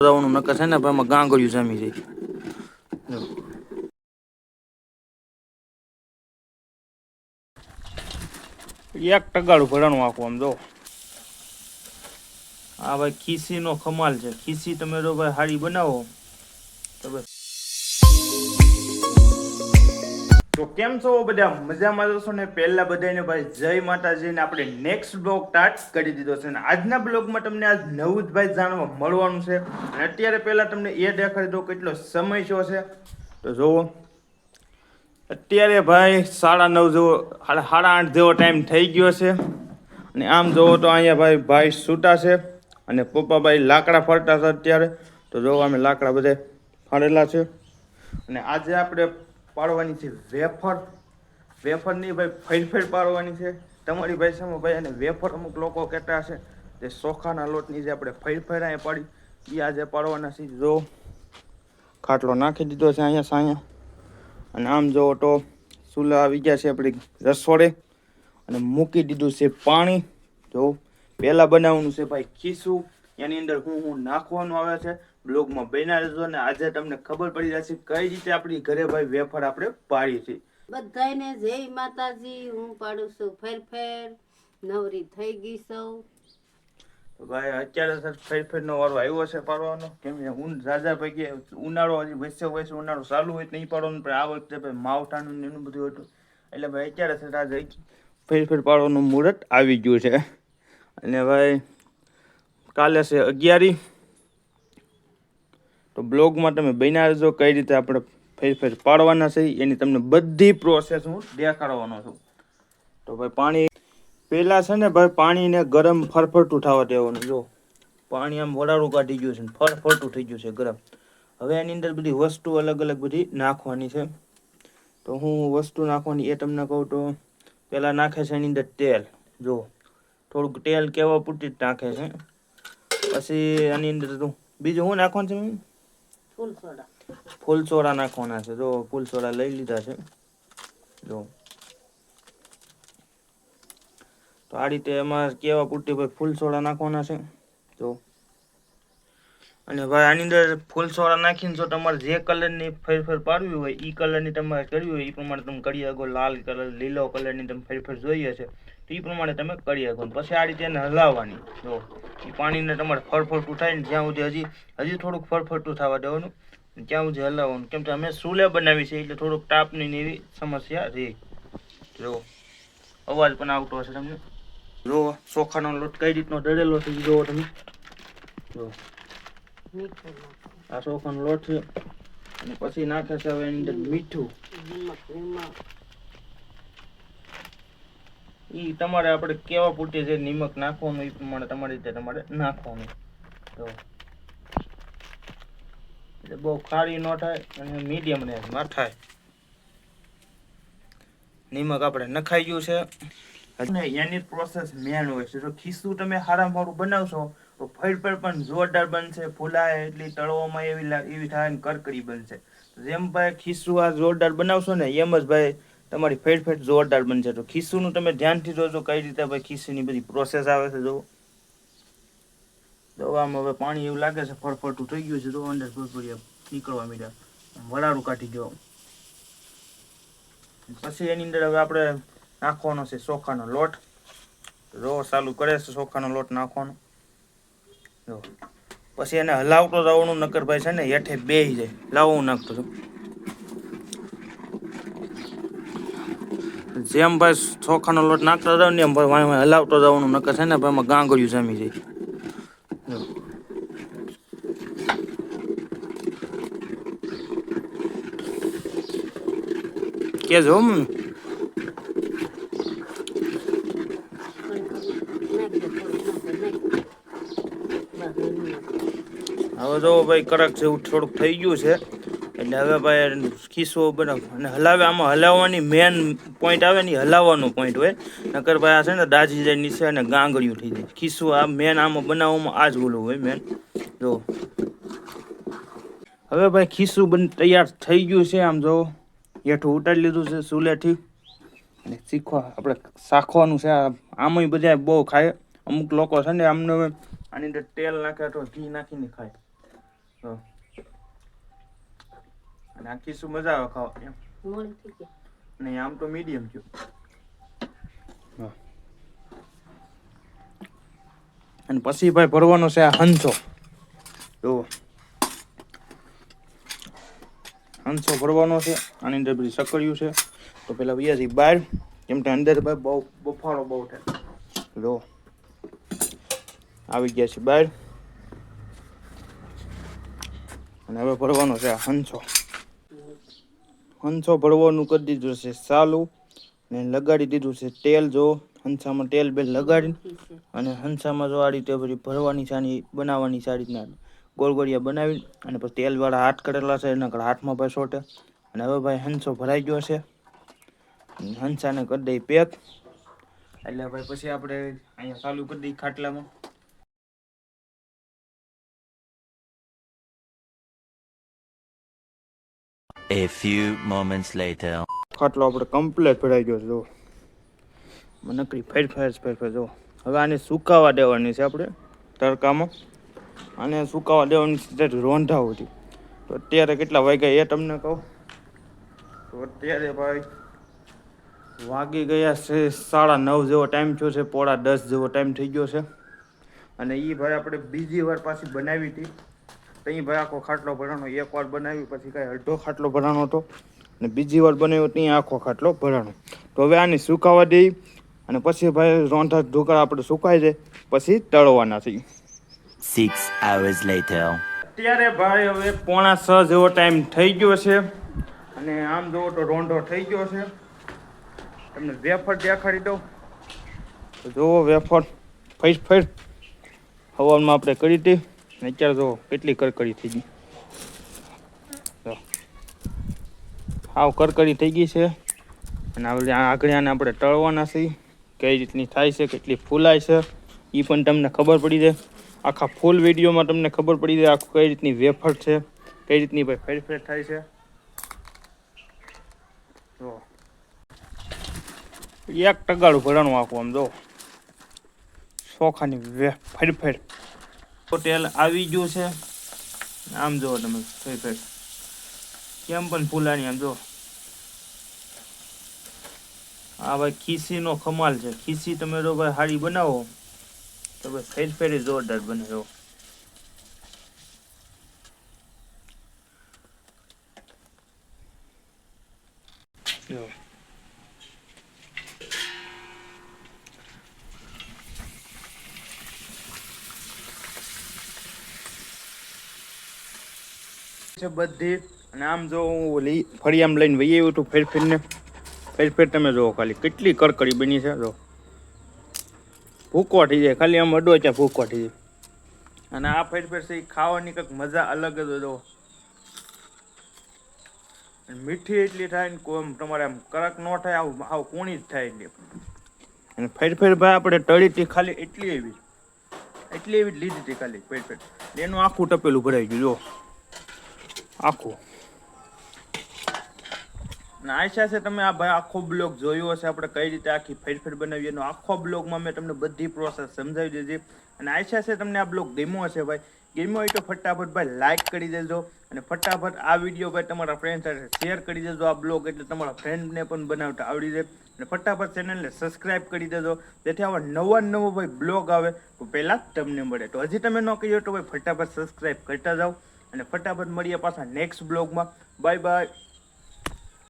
જવાનું નકર છે ને ભાઈ ગાંગડ્યું જામી જાય. એક ટગાડું ભરાણું આખું આમ જો. આ ભાઈ ખીસી નો ખમાલ છે. ખીસી તમે જો ભાઈ હારી બનાવો. તો બસ. તો કેમ છો બધા? મજામાં જશો ને? પહેલા બધાને ભાઈ જય માતાજી ને આપણે નેક્સ્ટ બ્લોગ સ્ટાર્ટ કરી દીધો છે. અને આજના બ્લોગમાં તમને આજ નવું જ ભાઈ જાણવા મળવાનું છે. અને અત્યારે પહેલા તમને એ દેખાડી દો કેટલો સમય શો છે. તો જુઓ. અત્યારે ભાઈ સાડા નવ જેવો સાડા આઠ જેવો ટાઈમ થઈ ગયો છે. અને આમ જુઓ તો અહીંયા ભાઈ ભાઈ છૂટા છે. અને પપ્પાભાઈ લાકડા ફરતા છે અત્યારે. તો જોવો અમે લાકડા બધે ફાડેલા છે. અને આજે આપણે પાડવાની છે વેફર. વેફરની ભાઈ ફેર ફેર પાડવાની છે. તમારી ભાઈ સામે ભાઈ અને વેફર અમુક લોકો કહેતા હશે. જે ચોખાના લોટની જે આપણે ફેર ફેર અહીંયા પાડી એ આજે પાડવાના છે. જો, ખાટલો નાખી દીધો છે અહીંયા સાયા. અને આમ જુઓ તો ચૂલા આવી ગયા છે આપણી રસોડે. અને મૂકી દીધું છે પાણી. જો, પહેલાં બનાવવાનું છે ભાઈ ખીસું. એની અંદર હું હું નાખવાનું આવે છે. બ્લોગમાં બન્યા રહેજો અને આજે તમને ખબર પડી જશે કઈ રીતે આપણી ઘરે ભાઈ વેફર આપણે પાડીએ છીએ. બધાને જય માતાજી હું પાડું છું ફેર ફેર નવરી થઈ ગઈ સૌ. ભાઈ અત્યારે સર ફેર ફેરનો વારો આવ્યો છે પાડવાનો. કેમ કે હું રાજા પૈકી ઉનાળો હજી વૈસે વૈસે ઉનાળો ચાલુ હોય નહીં પાડવાનું પણ આ વખતે ભાઈ માવઠાનું ને એનું બધું હતું. એટલે ભાઈ અત્યારે સર આજે ફેર ફેર પાડવાનું મુહૂર્ત આવી ગયું છે. અને ભાઈ કાલે છે અગિયારી. તો બ્લોગમાં તમે બન્યા રહેજો, કઈ રીતે આપણે ફેર ફેર પાડવાના છે, એની તમને બધી પ્રોસેસ હું દેખાડવાનો છું. તો ભાઈ પાણી પહેલાં છે ને ભાઈ પાણીને ગરમ ફરફરતું થવા દેવાનું, જો. પાણી આમ વરાળું કાઢી ગયું છે ને, ફરફરતું થઈ ગયું છે ગરમ. હવે એની અંદર બધી વસ્તુ અલગ અલગ બધી નાખવાની છે. તો હું વસ્તુ નાખવાની એ તમને કહું તો, પહેલાં નાખે છે એની અંદર તેલ, જો. થોડુંક તેલ કેવા પૂરતી જ નાખે છે. પછી એની અંદર બીજું શું નાખવાનું છે? મમ્મી? ફૂલ સોડા નાખવાના છે? જો ફૂલ સોડા લઈ લીધા છે. જો. તો આ રીતે એમાં કેવા પૂરતી ભાઈ ફૂલ સોડા નાખવાના છે? જો. અને ભાઈ આની અંદર ફૂલ સોડા નાખીને જો તમારે જે કલરની ફેરફેર પાડવી હોય એ કલરની તમારે કરવી હોય એ પ્રમાણે તમે કરી શકો લાલ કલર, લીલો કલરની તમે ફેરફેર જોઈએ છે. તો એ પ્રમાણે તમે કરી શકો. પછી આ રીતે એને હલાવવાની. જો એ પાણીને તમારે ફળફળટું થાય ને જ્યાં સુધી હજી હજી થોડુંક ફળફળટું થવા દેવાનું. ત્યાં સુધી હલાવવાનું. કેમ કે અમે ચૂલે બનાવી છે, એટલે થોડુંક તાપની એવી સમસ્યા રહે. જો, અવાજ પણ આવતો હશે તમને. જો, ચોખાનો લોટ કઈ રીતનો દળેલો છે જોવો તમે. જો, આ ચોખાનો લોટ છે. અને પછી નાખે છે હવે એની અંદર મીઠું. નિમક તમારે આપણે કેવા પૂરતી જે નિમક નાખવાનું એ પ્રમાણે તમારી રીતે તમારે નાખવાનું. તો એટલે બહુ ખારી ન થાય અને મીડિયમ ન થાય. નિમક આપણે નખાઈ ગયું છે. અને એની પ્રોસેસ મેન હોય છે. જો ખીસું તમે હારામ હારું બનાવશો, તો ફળ પણ જોરદાર બનશે, ફૂલાય એટલી તળવામાં એવી એવી થાય ને કરકરી બનશે. જેમ ભાઈ ખીસું આ જોરદાર બનાવશો ને, એમ જ ભાઈ તમારી ફેટ ફેટ જોરદાર બનશે. તો ખીસુનું તમે ધ્યાનથી જોજો કઈ રીતે ભાઈ ખીસુની બધી પ્રોસેસ આવે છે જો દવામાં હવે પાણી એવું લાગે છે, ફરફરતું થઈ ગયું છે તો અંદર ફરફરિયા નીકળવા મીડ્યા. વરાળું કાઢી ગયો પછી એની અંદર હવે આપણે નાખવાનો છે ચોખાનો લોટ. જો ચાલુ કરે છે ચોખાનો લોટ નાખવાનો. જો પછી એને હલાવતો જવાનું નકર ભાઈ છે ને, હેઠે બેહી જાય. લાવવું નાખતો છું. જેમ ભાઈ ચોખાનો લોટ નાખતો જાવ ને એમ ભાઈ વાય વાંય હલાવતો જવાનું, નકર છે ને ભાઈ એમાં ગાંગડ્યું જામી જાય જો. હો મમ્મી હવે જો ભાઈ કડક જેવું થોડુંક થઈ ગયું છે એટલે હવે ભાઈ ખિસ્સો બનાવ અને હલાવે, આમાં હલાવવાની મેન પોઈન્ટ આવે ને હલાવવાનો પોઈન્ટ હોય. નકર ભાઈ આ છે ને દાજી જાય નીચે અને ગાંગડિયું થઈ જાય. ખીસું આ મેન આમાં બનાવવામાં આ જ ઓલું હોય મેન જો. હવે ભાઈ ખીસું બન તૈયાર થઈ ગયું છે આમ જો. હેઠું ઉતારી લીધું છે ચૂલેથી. અને શીખવા, આપણે શાખવાનું છે આમાંય બધા બહુ ખાય. અમુક લોકો છે ને આમને આની અંદર તેલ નાખે તો ઘી નાખીને ખાય. નાખીશું મજા આવે ખાવા એમ? મોડી થઈ ગઈ. નહીં આમ તો મીડિયમ થયું. હા. અને પછી ભાઈ ભરવાનો છે આ હંસો જો હંસો ભરવાનો છે આની અંદર બધી સકડિયું છે. તો પેલા વ્યાજી બહાર કેમ કે અંદર ભાઈ બહુ બફારો બહુ થાય. જો આવી ગયા છે બહાર અને હવે ભરવાનો છે આ હંસો હંસો ભરવાનું કરી દીધું છે સાલું ને લગાડી દીધું છે તેલ, જો હંસામાં તેલ બેલ લગાડી અને હંસામાં જો આ રીતે પછી ભરવાની સાની બનાવવાની સારી રીતના ગોળગોળિયા બનાવી અને પછી તેલવાળા હાથ કરેલા છે, એના કડા હાથમાં ભાઈ સોટે. અને હવે ભાઈ હંસો ભરાઈ ગયો છે. હંસાને કરી દઈ પેક. એટલે ભાઈ પછી આપણે અહીંયા ચાલુ કરી દઈએ ખાટલામાં. A few moments later. ખાટલો આપણે કમ્પ્લેટ ભરાઈ ગયો જો નકરી ફેર ફેર ફેર ફેર જો હવે આને સુકાવા દેવાની છે આપણે, તડકામાં. આને સુકાવા દેવાની છે રોંધા રોંઢા તો અત્યારે કેટલા વાગ્યા એ તમને કહું? તો અત્યારે ભાઈ વાગી ગયા છે સાડા નવ જેવો ટાઈમ થયો છે, પોળા દસ જેવો ટાઈમ થઈ ગયો છે. અને એ ભાઈ આપણે બીજી વાર પાછી બનાવી હતી. ત્યાં ભાઈ આખો ખાટલો ભરાણો એક વાર બનાવી પછી કાંઈ અડધો ખાટલો ભરાણો હતો. અને બીજી વાર બનાવ્યો ત્યાં આખો ખાટલો ભરાણો. તો હવે આને સુકાવા દઈ અને પછી ભાઈ રોંધા ઢોકળા આપણે સુકાઈ જાય પછી તળવાના થઈ સિક્સ hours later. અત્યારે ભાઈ હવે પોણા છ જેવો ટાઈમ થઈ ગયો છે. અને આમ જોવો તો રોંઢો થઈ ગયો છે. તમને વેફર દેખાડી દઉં. તો જુઓ વેફર. ફૈસ ફૈસ હવામાં આપણે કરી હતી. અત્યારે જો કેટલી કરકડી થઈ ગઈ. જો. કરકડી કરકરી થઈ ગઈ છે. અને આપણે આગળ આને આપણે ટળવાના છીએ કઈ રીતની થાય છે, કેટલી ફૂલાય છે એ પણ તમને ખબર પડી જાય. આખા ફૂલ વિડીયોમાં તમને ખબર પડી જાય આખું કઈ રીતની વેફર છે, કઈ રીતની ભાઈ ફેરફેર થાય છે. જો. એક ટગાડું ભરાણું આખું આમ જો. ચોખાની વે હોટેલ આવી ગયું છે. આમ જુઓ તમે ફેરફેર કેમ પણ ફૂલાની આમ જો આ ભાઈ ખીસીનો કમાલ છે. ખીસી તમે જો ભાઈ હારી બનાવો, તો ભાઈ ફેર ફેરી જોરદાર બને જો. છે બધી. અને આમ જો હું લઈ ફરી આમ લઈને વહી આવ્યું હતું ફેર ફેરને ફેર ફેર તમે જુઓ ખાલી કેટલી કડકડી બની છે, જો. ભૂકો થઈ જાય, ખાલી આમ અડો ત્યાં ભૂકો થઈ જાય. અને આ ફેર ફેર છે ખાવાની કંઈક મજા અલગ જ જો. મીઠી એટલી થાય ને કોઈ તમારે આમ કડક ન થાય, આવું આવું કોણી જ થાય એટલી. અને ફેર ફેર ભાઈ આપણે તળીથી ખાલી એટલી એવી. એટલી એવી જ લીધી હતી ખાલી ફેર ફેર. એનું આખું ટપેલું ભરાઈ ગયું, જો. આખું. આશા છે તમે આ ભાઈ આખો બ્લોગ જોયો હશે. આપણે કઈ રીતે આખી ફેરફેર બનાવી એનો આખો બ્લોગમાં મેં તમને બધી પ્રોસેસ સમજાવી દીધી. અને આશા છે તમને આ બ્લોગ ગમ્યો હશે ભાઈ. ગમ્યો હોય તો ફટાફટ ભાઈ લાઈક કરી દેજો. અને ફટાફટ આ વીડિયો ભાઈ તમારા ફ્રેન્ડ સાથે શેર કરી દેજો આ બ્લોગ એટલે તમારા ફ્રેન્ડને પણ બનાવતા આવડી જાય. અને ફટાફટ ચેનલને સબસ્ક્રાઇબ કરી દેજો. જેથી આવા નવા નવો ભાઈ બ્લોગ આવે તો પહેલાં તમને મળે. તો હજી તમે ન કહ્યું તો ભાઈ ફટાફટ સબસ્ક્રાઇબ કરતા જાઓ. અને ફટાફટ મળીએ પાછા નેક્સ્ટ બ્લોગમાં બાય બાય